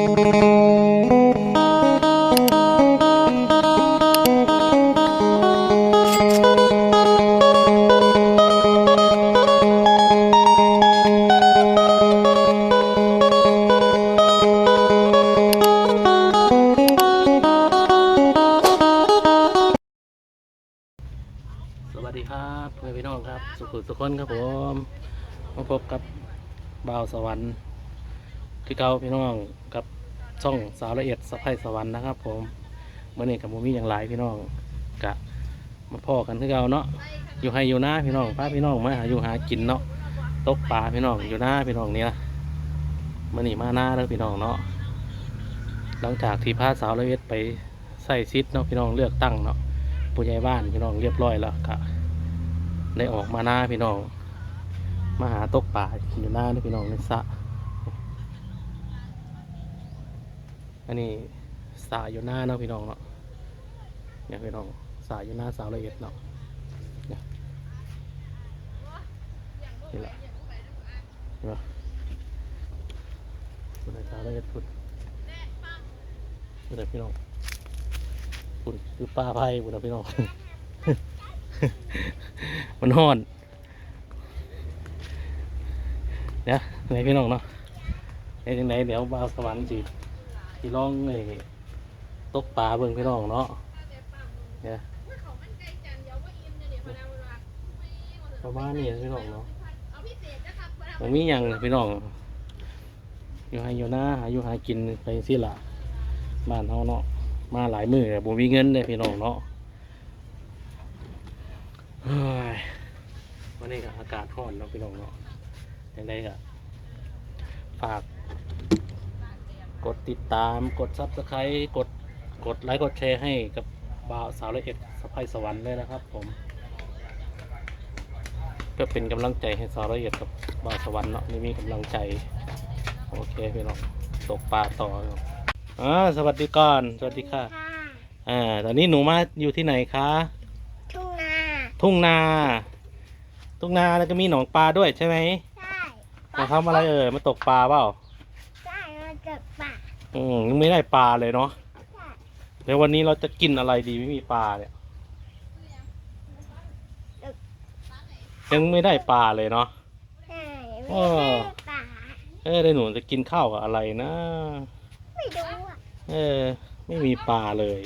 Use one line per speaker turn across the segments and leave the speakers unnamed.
สวัสดีครับเพื่อนพี่น้องครับ สุขุสุขคนครับผมมาพบกับบ่าวสวรรค์คือเก่าพี่น้อง ช่องสาวละเอียดสะพายสวรรค์นะครับ ผมเมื่อนี้กับมูมี่อย่างหลายพี่น้องกะมาพ่อกันคือเก่าเนาะอยู่ให้อยู่หน้าพี่น้องพาพี่น้องมาหาอยู่หากินเนาะตกปลาพี่น้องอยู่หน้าพี่น้องนี่ละเมื่อนี้มาหน้าแล้วพี่น้องเนาะหลังจากที่พาสาวละเอียดไปใส่ซิดเนาะพี่น้องเลือกตั้งเนาะผู้ใหญ่บ้านพี่น้องเรียบร้อยแล้วก็ได้ออกมาหน้าพี่น้องมาหาตกป่าอยู่หน้าพี่น้องในสระ อันนี้สระอยู่หน้าเนาะพี่น้องเนาะเนี่ยพี่น้องสระอยู่หน้าสาวละเอียดเนาะเนี่ยนี่แหละเห็นปะคุณสาวละเอียดคุณคุณพี่น้องคุณคือปลาไผ่บุญพี่น้องมันห้อนเดี๋ยไหนพี่น้องเนาะไอ้จังไหนเดี๋ยวบ้าสวรรค์สิ สิลองไอ้ตกปลาเบิ่งพี่น้องเนาะเนี่ยประมาณนี้พี่น้องเนาะมันมีอย่างพี่น้องอยู่ให้อยู่หน้าหาอยู่หากินไปสิละบ้านเฮาเนาะมาหลายมือแต่ผมมีเงินเลยพี่น้องเนาะวันนี้ก็อากาศร้อนเนาะพี่น้องเนาะยังไงก็ฝาก กดติดตามกดซับสไครต์กดกดไลค์กดแชร์ให้กับบ่าวสาวละเอ็ดสะพายสวรรค์เลยนะครับผมเพื่อเป็นกำลังใจให้สาวละเอียดกับบ่าวสวรรค์เนาะนี่มีกำลังใจ โอเคพี่น้องตกปลาต่อเนาะอ่าสวัสดีก่อนสวัสดีค่ะ
ค่ะ
อ่าตอนนี้หนูมาอยู่ที่ไหนคะ
ทุ่งนา
ทุ่งนา ทุ่งนาแล้วก็มีหนองปลาด้วยใช่ไหม
ใช่
มาทำอะไรเอ่ยมาตกปลาเปล่า
ใช่มาจากป่า
อืมยังไม่ได้ปลาเลยเนาะ
ใช่
เดี๋ยววันนี้เราจะกินอะไรดีไม่มีปลาเนี่ยยังไม่ได้ปลาเลยเนาะ
ใช่
อ้
ไม่
อ
ใช่ป่า
เออเดี๋ยวหนูจะกินข้าวกับอะไรนะ
ไม่รู้อะ
เออ ไม่มีปลาเลย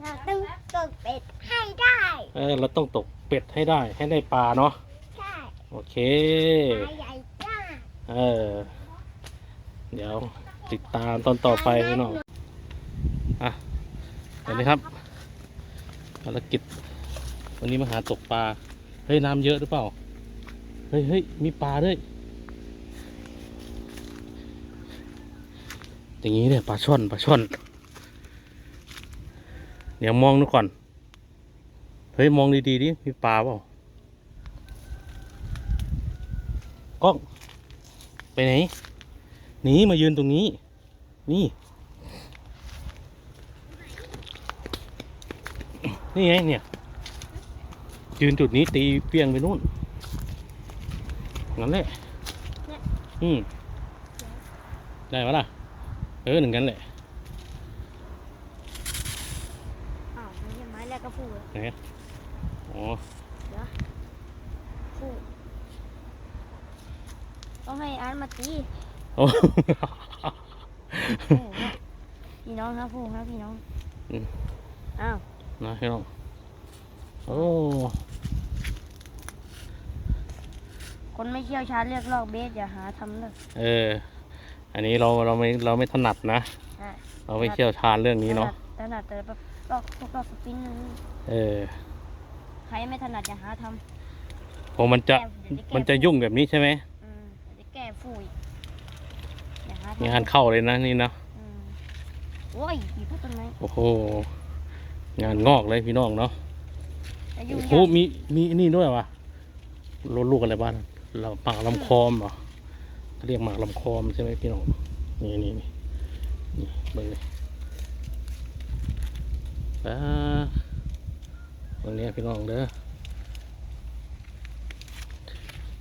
เราต้องตกเป็ดให้ได้
เออเราต้องตกเป็ดให้ได้ ให้ได้ปลาเนาะ
ใช่
โอเค
ปลาใหญ่จ้า
เออเดี๋ยว ติดตามตอนต่อไปพี่น้องอะสวัสดีครับภารกิจ วันนี้มาหาตกปลาเฮ้ยน้ำเยอะหรือเปล่าเฮ้ยเฮ้ยมีปลาด้วยอย่างนี้เนี่ยปลาช่อนปลาช่อนเดี๋ยวมองดูก่อน เฮ้ย มองดีๆดิมีปลาเปล่ากล้องไปไหน หนีมายืนตรงนี้ นี่ นี่ไงเนี่ย ยืนจุดนี้ตีเปียงไปนู่นงั้นแหละอืมได้ปะล่ะ เออหนึ่งกันแหละ
อ้าวไม่ใช่ไม้แล้วก็พูด
ไหนอ๋อ
พูดต้องให้อาร์ตมาตี
โอ้
โอ้โหพี่น้องครับพูดครับพี่น้อง
อืม
อ้าว
นะพี่น้องโอ้
คนไม่เชี่ยวชาญเรียกลอกเบสอย่าหาทำเลย
เออ อันนี้เราเราไม่เราไม่ถนัดนะ
ใช่
เราไม่เชี่ยวชาญเรื่องนี้เนาะ
ถนัดแต่แบบลอกพวกลอกสปินนึง
เออ
ใครไม่ถนัดอย่าหาท
ผมมันจะ
แก้วเดี๋ยวจะแก้
มันจะยุ่งแบบนี้ใช่ไหมำ
อืมเดี๋ยวจะแก้ฟูอีกอย่าหา
มี
ทำ
งานเข้าเลยนะนี่นะ
อืมโอ้ยอยู่พักต้นไม้
โอ้โห งานงอกเลยพี่น้องเนาะ
แต่ยุ่ง
โอ้โห
ยาก
มีมีอันนี่ด้วยวะรถลูกอะไรบ้างเราหมากลำคอมเหรอเขาเรียกหมากลำคอมใช่ไหมพี่น้องนี่นี่นี่นี่เบิ่งเลยอ่าตรงนี้พี่น้องเด้อ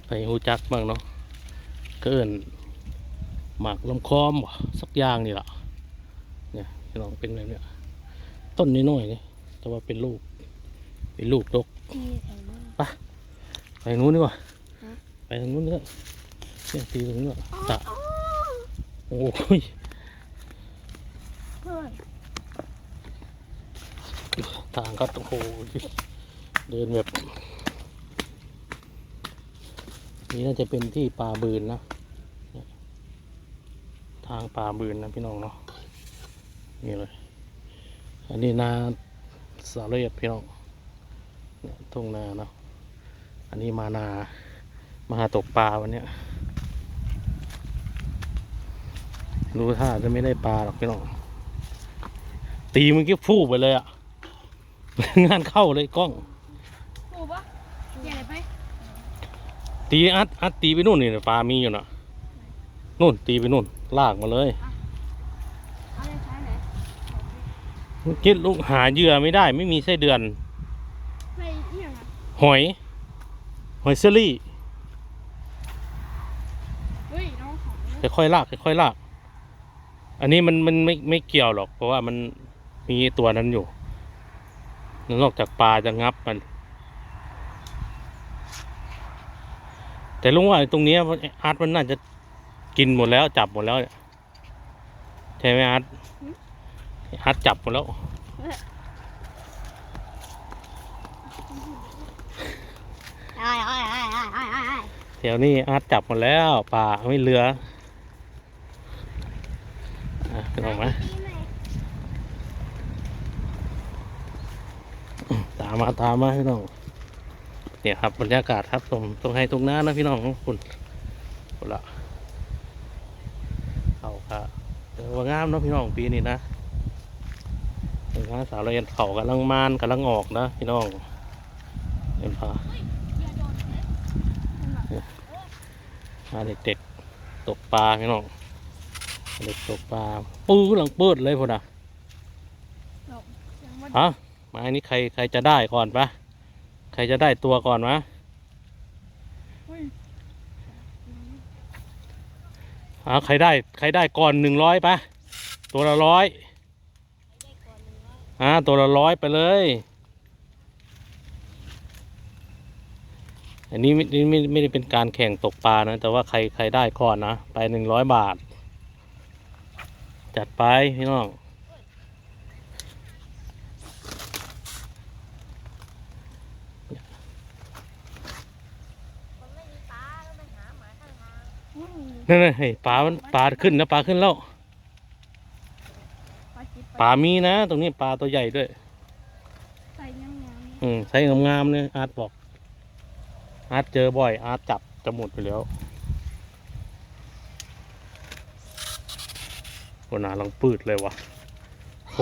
ไปหูจักบ้างเนาะเกิน หมากลำคอมบ่สักอย่างนี่ล่ะเนี่ยพี่น้องเป็นแบบเนี้ยต้นน้อยๆนี่แต่ว่าเป็นลูก เป็นลูกดก
ตีใส่มือ
ไปทางนู้นดีกว่า
ฮะ
ไปทางนู้นดีกว่าเนี่ยตีตรงนี้ก่อนตะโอ้ย
เพื่อน
ทางก็โอ้โหเดินแบบ นี่น่าจะเป็นที่ป่าบืนนะเนี่ย ทางป่าบืนนะพี่น้องเนาะนี่เลย อันนี้นาสาเรียดพี่น้องเนี่ยทุ่งนาเนาะอันนี้มานามาหาตกปลาวันเนี้ยรู้ท่าจะไม่ได้ปลาหรอกพี่น้องตีมันก็ฟู่ไปเลยอะงานเข้าเลยกล้อง
โอ้ปะใหญ่ไป
ตีอัดอัดตีไปนู่นนี่ปลามีอยู่นะนู่นตีไปนู่น ลากมาเลย
เอาเลยใช้ไหน
เมื่อกี้ลูกหาเหยื่อไม่ได้ ไม่มีไส้เดือน
ไม่เอี่ยงอะ
หอย หอยเซอรี่
เฮ้ยน้องของ
ค่อยๆลากค่อยๆลาก อันนี้มันมันไม่ไม่เกี่ยวหรอก เพราะว่ามันมีตัวนั้นอยู่ นอกจากปลาจะงับมัน แต่ลุงว่าไอ้ตรงเนี้ยมันอาร์ตมันน่าจะ กินหมดแล้วจับหมดแล้วเนี่ยใช่ไหมอาร์ตอาร์ตจับหมดแล้ว
ไอ้ไอ้ไอ้ไอ้ไอ้ไอ้อ้
แถวนี้อาร์ตจับหมดแล้วป่าไม่เหลืออะเป็นออกไหมตามมาตามมาพี่น้องเนี่ยครับบรรยากาศครับตรงตรงให้ตรงหน้านะพี่น้องคุณคุณละเขาค่ะเออ ว่างามเนาะพี่น้องปีนี้นะเป็นงานสาวเราเอ็นเขากำลังมานกำลังออกนะพี่น้องเอ็นพาพาเด็กๆตกปลาพี่น้องเด็กตกปลาปื้อหลังเปิดเลยพอนะฮะไมาอันนี้ใครใครจะได้ก่อนปะใครจะได้ตัวก่อนมะ อ่าใครได้ใครได้ก่อนหนึ่งร้อยปะตัวละร้อยอ่าตัวละร้อยไปเลย อันนี้ไม่ไม่ไม่ไม่ได้เป็นการแข่งตกปลานะ แต่ว่าใครใครได้ก่อนนะ ไปหนึ่งร้อยบาท จัดไปพี่น้อง นั่นน่ะเฮ้ยปลามันปลาขึ้นนะปลาขึ้นแล้วปลามีนะ ตรงนี้ปลาตัวใหญ่ด้วย
ใส่ยังไง
อืมใช้งามๆเนี่ยอาร์ตบอก อาร์ตเจอบ่อย อาร์ตจับจะหมดไปแล้วโหนาลังปืดเลยวะโห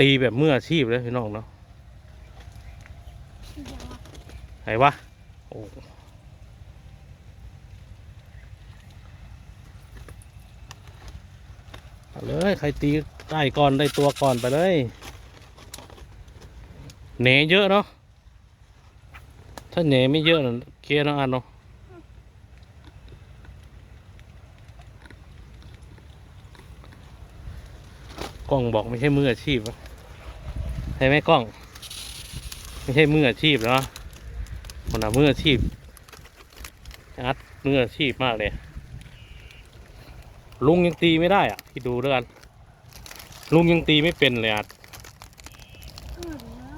ตีแบบมืออาชีพเลยพี่น้องเนาะไหนวะโอ้ เอาเลยใครตีได้ก่อนได้ตัวก่อนไปเลยเหนเยอะเนาะถ้าเหนไม่เยอะนะเคลียร์ทั้งอันเนาะกล้องบอกไม่ใช่มืออาชีพใช่ไหมกล้อง ไม่ใช่มืออาชีพเนาะคนนะมืออาชีพอัดมืออาชีพมากเลย ลุงยังตีไม่ได้อะที่ดูแล้วกันลุงยังตีไม่เป็นเลยอัด
ขึ้นนะ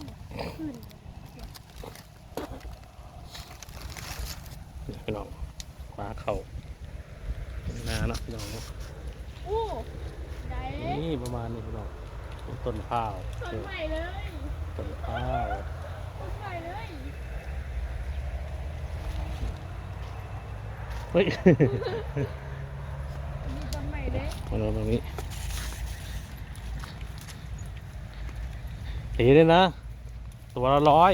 ขึ้น
พี่น้องปลาเข่านานะพี่น้อง
โอ้ได้
นี่ประมาณนี้พี่น้องต้นข้าว
ต้นใหม่เลย
ต้นข้าว
ต้นใหม่เลย
เฮ้ย
มีต้นให ม่เลย
มาดูตรงนี้ตีเลยนะ ตัวละร้อย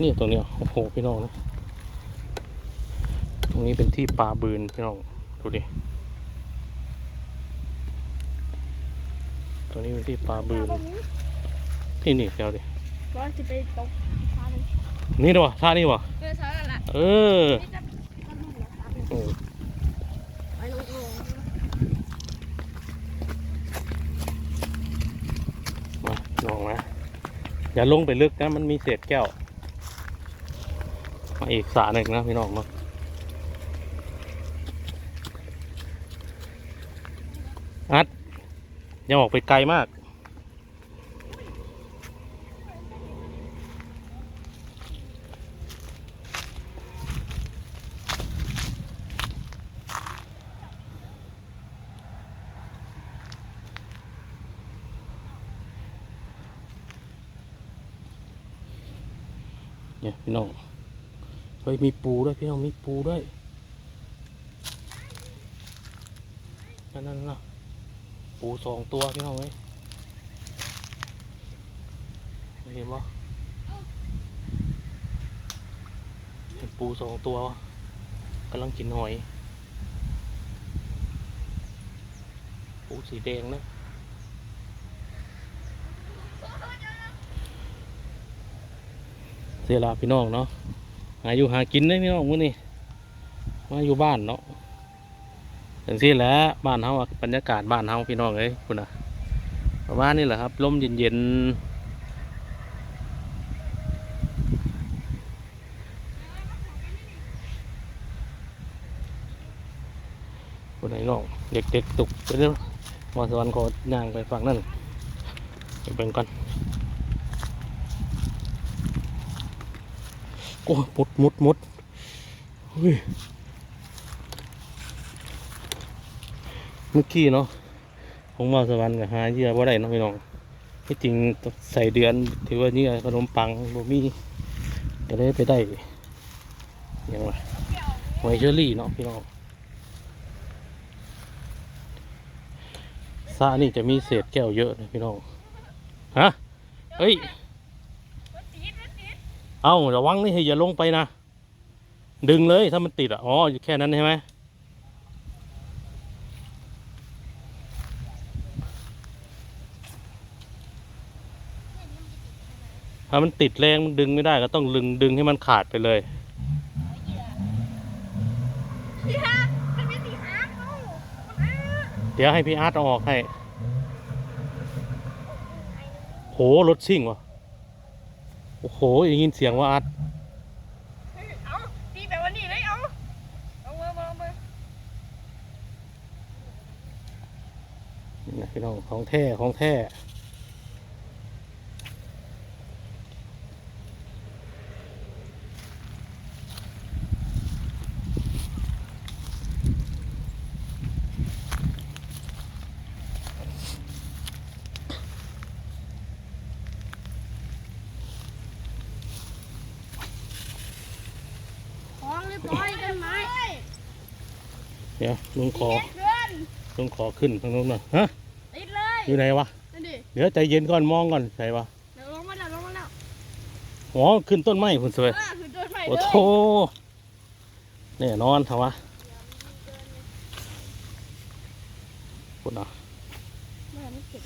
นี่ตรงนี้โอ้โหพี่น้องนะตรงนี้เป็นที่ปลาบืนพี่น้องดูดิตรงตัวนี้เป็นที่ปลาบืน ที่นี่เดี๋ยวดิ
ก็จะไปตกปลาเลย
นี่ดีวะท่านี่วะ
เออใช่แล้วล่ะ
เออ
นี่จะก็ลูกเหรอครับ
เออ
ไปลงลง
มาลองนะอย่าลงไปลึกนะมันมีเศษแก้ว มาอีกสระหนึ่งนะพี่น้องเนาะอัดอย่าออกไปไกลมาก พี่น้องเฮ้ยมีปูด้วยพี่น้องมีปูด้วยนั่นนั่นนะปูสองตัวพี่น้องเอ้ยเห็นปะเห็นปูสองตัวกำลังกินหอย ปูสีแดงนะ สียลาพี่น้องเนาะหาอยู่หากินได้พี่น้องมื้อนี้มาอยู่บ้านเนาะถึงที่แล้วบ้านเฮาอะบรรยากาศบ้านเฮาพี่น้องเอ้ยคุณน่ะประมาณนี้แหละครับลมเย็นๆคนไหนน้องเด็กๆตุกไปเรื่องมาสวรรค์ก็ย่างไปฝั่งนั่นไปเบิ่งก่อน โอ้ยมุดมดมดเฮ้ยเมื่อกี้เนาะผมมาสวรรค์กับหาเยื่อบ่ได้เนาะพี่น้องที่จริงใส่เดือนถือว่าเหยื่ขนมปังบ่มีก็เลยไปได้ยังไงหอยเชอรี่เนาะพี่น้องซานี่จะมีเศษแก้วเยอะนะพี่น้อง ฮะ เฮ้ย เอาระวังนี่ให้อย่าลงไปนะ ดึงเลยถ้ามันติดอะ อ๋อแค่นั้นใช่ไหมถ้ามันติดแรงมันดึงไม่ได้ก็ต้องดึงดึงให้มันขาดไปเลยเดี๋ยวให้พี่อาร์ตเอาออกให้ โหรถซิ่งวะ โอ้โหได้ยินเสียงว่าอาร์ต
เอาตีแบบวันนี้เลยเอาเอามือมามือ
นี่นะพี่น้องของแท้ของแท้
ของเรียบร้อยกันไหม
เดี๋ยวลุงขอ
เกิน
ลุงขอขึ้นทางนู้นหน่อยฮะ
ติดเลย
อยู่ไหนวะ
นั่นดิ
เดี๋ยวใจเย็นก่อนมองก่อนใช่ปะ
เดี๋ยวลงมาแล้วลงมาแล้ว
อ๋อขึ้นต้นไม้คุณสวย
อ่าคือโดนไฟ
โอ้
เลย
โหแน่นอนเถอะวะคุณอะ
ไม่ไม่เก็บ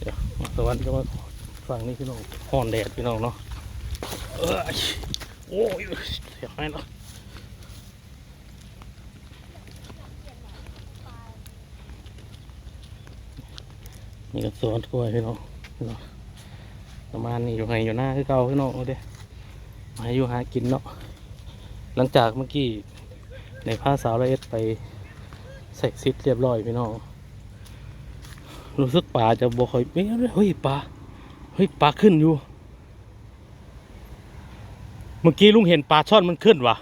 เดี๋ยวมาสวรรค์จะมาฝั่งนี้พี่น้องห่อนแดดพี่น้องเนาะเอ้ยโอ้ยเสียหายเนาะ นี่ก็สวนกล้วยพี่น้องพี่น้องประมาณนี้อยู่ไงอยู่หน้าคือเก่าพี่น้องเด้มาอยู่หากินเนาะหลังจากเมื่อกี้ในผ้าสาวละเอ็ดไปใส่ซิดเรียบร้อยพี่น้องรู้สึกปลาจะบ่ค่อยเอ้ยเฮ้ยปลาเฮ้ยปลาขึ้นอยู่ เมื่อกี้ลุงเห็นปลาช่อนมันขึ้นวะ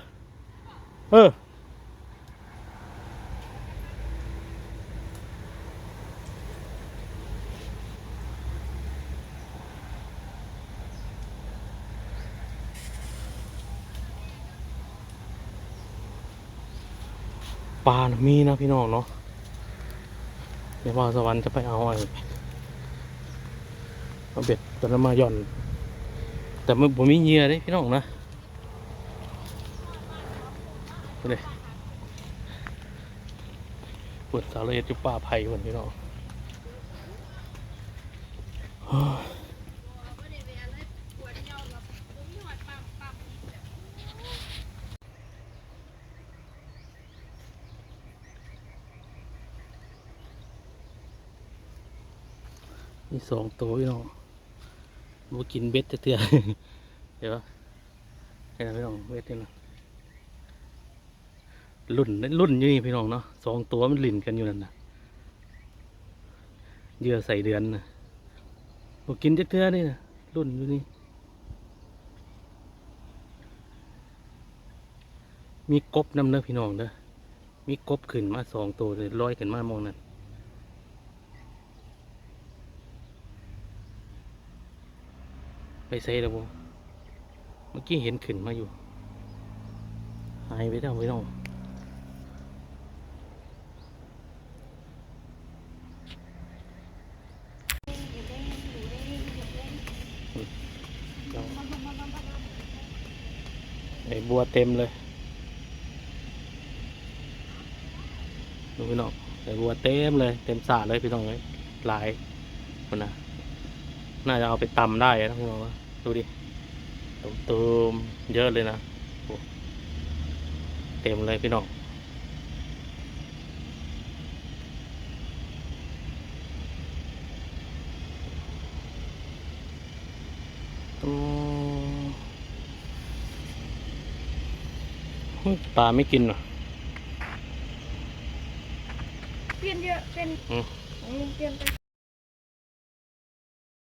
เออ ปลานะมีนะพี่น้องเนาะเดี๋ยวมาสวรรค์จะไปเอาไอ้เอาเบ็ดตัวนั้นมาย่อน แต่มันผมมีเหยื่อเด้พี่น้องนะเลยปวดสาวลยจุป่าไผ่คนพี่น้อง มีสองตัวพี่น้องมากินเบ็ดเถื่อๆเดี๋ยวเห็นไหมพี่น้องเบ็ดนี่นะรุ่นรุ่นอยู่นี่พี่น้องเนาะสองตัวมันหลินกันอยู่นั่นนะเหยื่อใส่เดือนนะมากินเถื่อนี่นะรุ่นอยู่นี่มีกบน้ำเนื้อพี่น้องเด้อมีกบขึ้นมาสองตัวเลยลอยขึ้นมามองนั่น ไปใส่แล้วบ่เมื่อกี้เห็นขึ้นมาอยู่ หายไปแล้วไม่ต้องไอ้บัวเต็มเลยดูพี่น้องไอ้บัวเต็มเลย เต็มสระเลยพี่น้องเลยหลายคนนะน่าจะเอาไปตำได้นะพี่น้องว่า ดูดิตูมๆเยอะเลยนะโอ้เต็มเลยพี่น้องอืมเฮ้ยปลาไม่กินเหรอ
เปลี่ยนเยอะเป็น
อืม
ของลุงเปลี่ยนไป